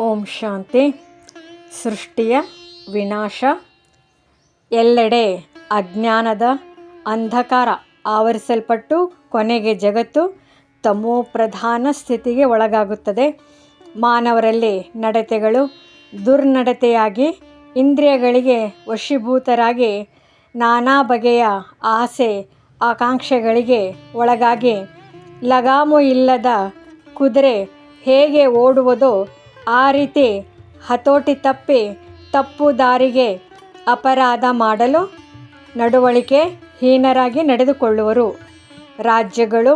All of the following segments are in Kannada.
ಓಂ ಶಾಂತಿ, ಸೃಷ್ಟಿಯ ವಿನಾಶ, ಎಲ್ಲೆಡೆ ಅಜ್ಞಾನದ ಅಂಧಕಾರ ಆವರಿಸಲ್ಪಟ್ಟು ಕೊನೆಗೆ ಜಗತ್ತು ತಮೋ ಪ್ರಧಾನ ಸ್ಥಿತಿಗೆ ಒಳಗಾಗುತ್ತದೆ. ಮಾನವರಲ್ಲಿ ನಡತೆಗಳು ದುರ್ನಡತೆಯಾಗಿ ಇಂದ್ರಿಯಗಳಿಗೆ ವಶೀಭೂತರಾಗಿ ನಾನಾ ಬಗೆಯ ಆಸೆ ಆಕಾಂಕ್ಷೆಗಳಿಗೆ ಒಳಗಾಗಿ ಲಗಾಮು ಇಲ್ಲದ ಕುದುರೆ ಹೇಗೆ ಓಡುವುದೋ ಆ ರೀತಿ ಹತೋಟಿ ತಪ್ಪಿ ತಪ್ಪು ದಾರಿಗೆ ಅಪರಾಧ ಮಾಡಲು ನಡವಳಿಕೆ ಹೀನರಾಗಿ ನಡೆದುಕೊಳ್ಳುವರು. ರಾಜ್ಯಗಳು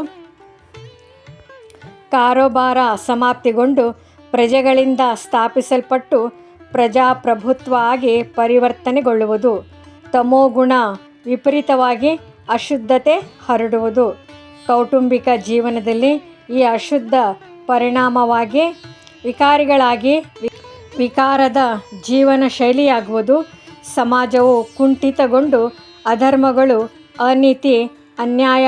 ಕಾರೋಬಾರ ಸಮಾಪ್ತಿಗೊಂಡು ಪ್ರಜೆಗಳಿಂದ ಸ್ಥಾಪಿಸಲ್ಪಟ್ಟು ಪ್ರಜಾಪ್ರಭುತ್ವ ಆಗಿ ಪರಿವರ್ತನೆಗೊಳ್ಳುವುದು. ತಮೋಗುಣ ವಿಪರೀತವಾಗಿ ಅಶುದ್ಧತೆ ಹರಡುವುದು. ಕೌಟುಂಬಿಕ ಜೀವನದಲ್ಲಿ ಈ ಅಶುದ್ಧ ಪರಿಣಾಮವಾಗಿ ವಿಕಾರಿಗಳಾಗಿ ವಿಕಾರದ ಜೀವನ ಶೈಲಿಯಾಗುವುದು, ಸಮಾಜವು ಕುಂಠಿತಗೊಂಡು ಅಧರ್ಮಗಳು, ಅನೀತಿ, ಅನ್ಯಾಯ,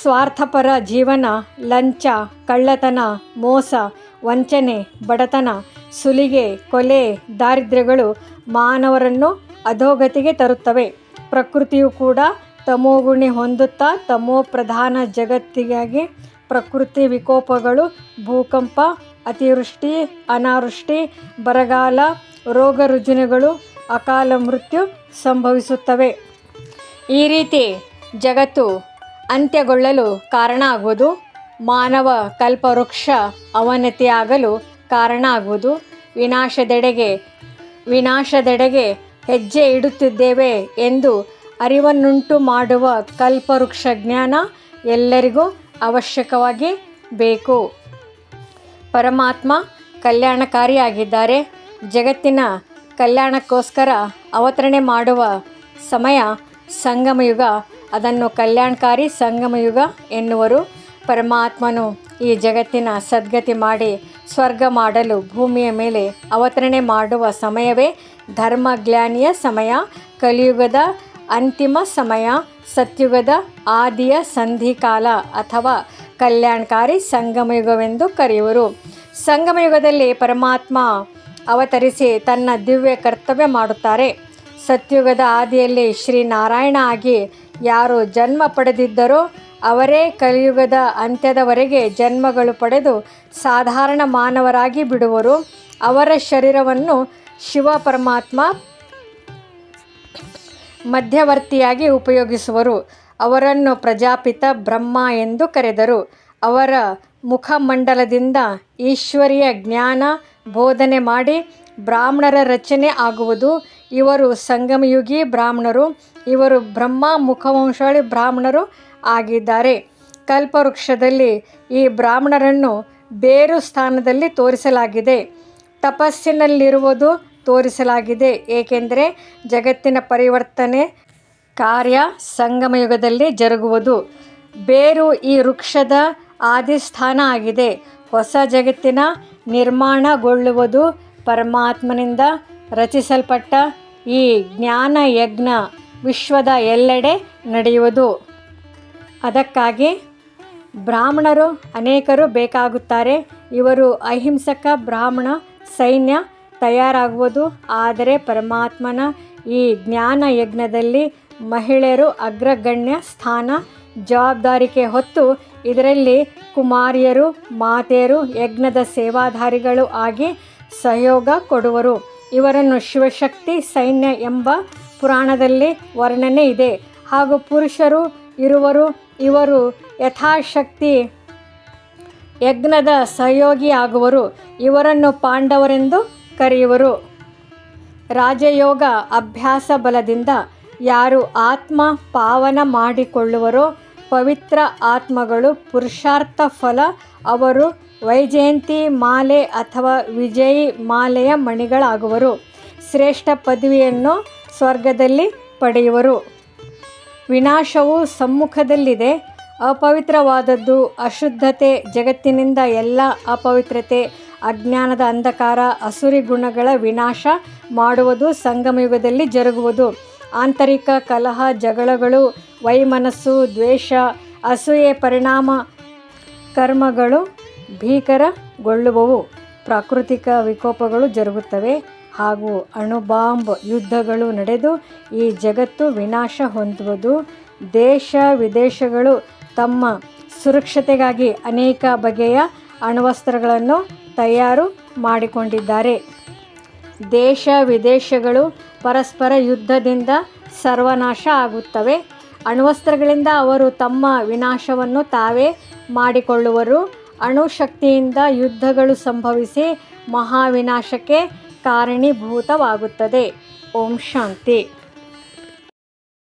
ಸ್ವಾರ್ಥಪರ ಜೀವನ, ಲಂಚ, ಕಳ್ಳತನ, ಮೋಸ, ವಂಚನೆ, ಬಡತನ, ಸುಲಿಗೆ, ಕೊಲೆ, ದಾರಿದ್ರ್ಯಗಳು ಮಾನವರನ್ನು ಅಧೋಗತಿಗೆ ತರುತ್ತವೆ. ಪ್ರಕೃತಿಯು ಕೂಡ ತಮೋಗುಣಿ ಹೊಂದುತ್ತಾ, ತಮೋ ಪ್ರಧಾನ ಜಗತ್ತಿಗಾಗಿ ಪ್ರಕೃತಿ ವಿಕೋಪಗಳು, ಭೂಕಂಪ ಅತಿವೃಷ್ಟಿ, ಅನಾವೃಷ್ಟಿ, ಬರಗಾಲ, ರೋಗ ರುಜಿನಗಳು, ಅಕಾಲ ಮೃತ್ಯು ಸಂಭವಿಸುತ್ತವೆ. ಈ ರೀತಿ ಜಗತ್ತು ಅಂತ್ಯಗೊಳ್ಳಲು ಕಾರಣ ಆಗುವುದು, ಮಾನವ ಕಲ್ಪವೃಕ್ಷ ಅವನತಿಯಾಗಲು ಕಾರಣ ಆಗುವುದು. ವಿನಾಶದೆಡೆಗೆ ವಿನಾಶದೆಡೆಗೆ ಹೆಜ್ಜೆ ಇಡುತ್ತಿದ್ದೇವೆ ಎಂದು ಅರಿವನ್ನುಂಟು ಮಾಡುವ ಕಲ್ಪವೃಕ್ಷ ಜ್ಞಾನ ಎಲ್ಲರಿಗೂ ಅವಶ್ಯಕವಾಗಿ ಬೇಕು. ಪರಮಾತ್ಮ ಕಲ್ಯಾಣಕಾರಿಯಾಗಿದ್ದಾರೆ. ಜಗತ್ತಿನ ಕಲ್ಯಾಣಕ್ಕೋಸ್ಕರ ಅವತರಣೆ ಮಾಡುವ ಸಮಯ ಸಂಗಮಯುಗ. ಅದನ್ನು ಕಲ್ಯಾಣಕಾರಿ ಸಂಗಮಯುಗ ಎನ್ನುವರು. ಪರಮಾತ್ಮನು ಈ ಜಗತ್ತಿನ ಸದ್ಗತಿ ಮಾಡಿ ಸ್ವರ್ಗ ಮಾಡಲು ಭೂಮಿಯ ಮೇಲೆ ಅವತರಣೆ ಮಾಡುವ ಸಮಯವೇ ಧರ್ಮಗ್ಲಾನಿಯ ಸಮಯ. ಕಲಿಯುಗದ ಅಂತಿಮ ಸಮಯ, ಸತ್ಯುಗದ ಆದಿಯ ಸಂಧಿಕಾಲ ಅಥವಾ ಕಲ್ಯಾಣಕಾರಿ ಸಂಗಮಯುಗವೆಂದು ಕರೆಯುವರು. ಸಂಗಮಯುಗದಲ್ಲಿ ಪರಮಾತ್ಮ ಅವತರಿಸಿ ತನ್ನ ದಿವ್ಯ ಕರ್ತವ್ಯ ಮಾಡುತ್ತಾರೆ. ಸತ್ಯುಗದ ಆದಿಯಲ್ಲಿ ಶ್ರೀನಾರಾಯಣ ಆಗಿ ಯಾರು ಜನ್ಮ ಪಡೆದಿದ್ದರೋ ಅವರೇ ಕಲಿಯುಗದ ಅಂತ್ಯದವರೆಗೆ ಜನ್ಮಗಳು ಪಡೆದು ಸಾಧಾರಣ ಮಾನವರಾಗಿ ಬಿಡುವರು. ಅವರ ಶರೀರವನ್ನು ಶಿವ ಪರಮಾತ್ಮ ಮಧ್ಯವರ್ತಿಯಾಗಿ ಉಪಯೋಗಿಸುವರು. ಅವರನ್ನು ಪ್ರಜಾಪಿತ ಬ್ರಹ್ಮ ಎಂದು ಕರೆದರು. ಅವರ ಮುಖಮಂಡಲದಿಂದ ಈಶ್ವರಿಯ ಜ್ಞಾನ ಬೋಧನೆ ಮಾಡಿ ಬ್ರಾಹ್ಮಣರ ರಚನೆ ಆಗುವುದು. ಇವರು ಸಂಗಮಯುಗಿ ಬ್ರಾಹ್ಮಣರು, ಇವರು ಬ್ರಹ್ಮ ಮುಖವಂಶಾಳಿ ಬ್ರಾಹ್ಮಣರು ಆಗಿದ್ದಾರೆ. ಕಲ್ಪವೃಕ್ಷದಲ್ಲಿ ಈ ಬ್ರಾಹ್ಮಣರನ್ನು ಬೇರು ಸ್ಥಾನದಲ್ಲಿ ತೋರಿಸಲಾಗಿದೆ. ತಪಸ್ಸಿನಲ್ಲಿರುವುದು ತೋರಿಸಲಾಗಿದೆ. ಏಕೆಂದರೆ ಜಗತ್ತಿನ ಪರಿವರ್ತನೆ ಕಾರ್ಯ ಸಂಗಮಯುಗದಲ್ಲಿ ಜರುಗುವುದು. ಬೇರು ಈ ವೃಕ್ಷದ ಆದಿಸ್ಥಾನ ಆಗಿದೆ. ಹೊಸ ಜಗತ್ತಿನ ನಿರ್ಮಾಣಗೊಳ್ಳುವುದು ಪರಮಾತ್ಮನಿಂದ ರಚಿಸಲ್ಪಟ್ಟ ಈ ಜ್ಞಾನ ಯಜ್ಞ ವಿಶ್ವದ ಎಲ್ಲೆಡೆ ನಡೆಯುವುದು. ಅದಕ್ಕಾಗಿ ಬ್ರಾಹ್ಮಣರು ಅನೇಕರು ಬೇಕಾಗುತ್ತಾರೆ. ಇವರು ಅಹಿಂಸಕ ಬ್ರಾಹ್ಮಣ ಸೈನ್ಯ ತಯಾರಾಗುವುದು. ಆದರೆ ಪರಮಾತ್ಮನ ಈ ಜ್ಞಾನ ಯಜ್ಞದಲ್ಲಿ ಮಹಿಳೆಯರು ಅಗ್ರಗಣ್ಯ ಸ್ಥಾನ ಜವಾಬ್ದಾರಿಕೆ ಹೊತ್ತು ಇದರಲ್ಲಿ ಕುಮಾರಿಯರು, ಮಾತೆಯರು, ಯಜ್ಞದ ಸೇವಾಧಾರಿಗಳು ಆಗಿ ಸಹಯೋಗ ಕೊಡುವರು. ಇವರನ್ನು ಶಿವಶಕ್ತಿ ಸೈನ್ಯ ಎಂಬ ಪುರಾಣದಲ್ಲಿ ವರ್ಣನೆ ಇದೆ. ಹಾಗೂ ಪುರುಷರು ಇರುವರು. ಇವರು ಯಥಾಶಕ್ತಿ ಯಜ್ಞದ ಸಹಯೋಗಿಯಾಗುವರು ಇವರನ್ನು ಪಾಂಡವರೆಂದು ಕರೆಯುವರು. ರಾಜಯೋಗ ಅಭ್ಯಾಸ ಬಲದಿಂದ ಯಾರು ಆತ್ಮ ಪಾವನ ಮಾಡಿಕೊಳ್ಳುವರೋ ಪವಿತ್ರ ಆತ್ಮಗಳು ಪುರುಷಾರ್ಥ ಫಲ, ಅವರು ವೈಜಯಂತಿ ಮಾಲೆ ಅಥವಾ ವಿಜಯಿ ಮಾಲೆಯ ಮಣಿಗಳಾಗುವರು. ಶ್ರೇಷ್ಠ ಪದವಿಯನ್ನು ಸ್ವರ್ಗದಲ್ಲಿ ಪಡೆಯುವರು. ವಿನಾಶವು ಸಮ್ಮುಖದಲ್ಲಿದೆ. ಅಪವಿತ್ರವಾದದ್ದು ಅಶುದ್ಧತೆ, ಜಗತ್ತಿನಿಂದ ಎಲ್ಲ ಅಪವಿತ್ರತೆ, ಅಜ್ಞಾನದ ಅಂಧಕಾರ, ಅಸುರಿ ಗುಣಗಳ ವಿನಾಶ ಮಾಡುವುದು ಸಂಗಮಯುಗದಲ್ಲಿ ಜರುಗುವುದು. ಆಂತರಿಕ ಕಲಹ, ಜಗಳಗಳು, ವೈಮನಸ್ಸು, ದ್ವೇಷ, ಅಸೂಯೆ, ಪರಿಣಾಮ, ಕರ್ಮಗಳು ಭೀಕರಗೊಳ್ಳುವವು. ಪ್ರಾಕೃತಿಕ ವಿಕೋಪಗಳು ಜರುಗುತ್ತವೆ. ಹಾಗೂ ಅಣುಬಾಂಬ್ ಯುದ್ಧಗಳು ನಡೆದು ಈ ಜಗತ್ತು ವಿನಾಶ ಹೊಂದುವುದು. ದೇಶ ವಿದೇಶಗಳು ತಮ್ಮ ಸುರಕ್ಷತೆಗಾಗಿ ಅನೇಕ ಬಗೆಯ ಅಣುವಸ್ತ್ರಗಳನ್ನು ತಯಾರು ಮಾಡಿಕೊಂಡಿದ್ದಾರೆ. ದೇಶ ವಿದೇಶಗಳು ಪರಸ್ಪರ ಯುದ್ಧದಿಂದ ಸರ್ವನಾಶ ಆಗುತ್ತವೆ. ಅಣ್ವಸ್ತ್ರಗಳಿಂದ ಅವರು ತಮ್ಮ ವಿನಾಶವನ್ನು ತಾವೇ ಮಾಡಿಕೊಳ್ಳುವರು. ಅಣುಶಕ್ತಿಯಿಂದ ಯುದ್ಧಗಳು ಸಂಭವಿಸಿ ಮಹಾವಿನಾಶಕ್ಕೆ ಕಾರಣೀಭೂತವಾಗುತ್ತದೆ. ಓಂ ಶಾಂತಿ.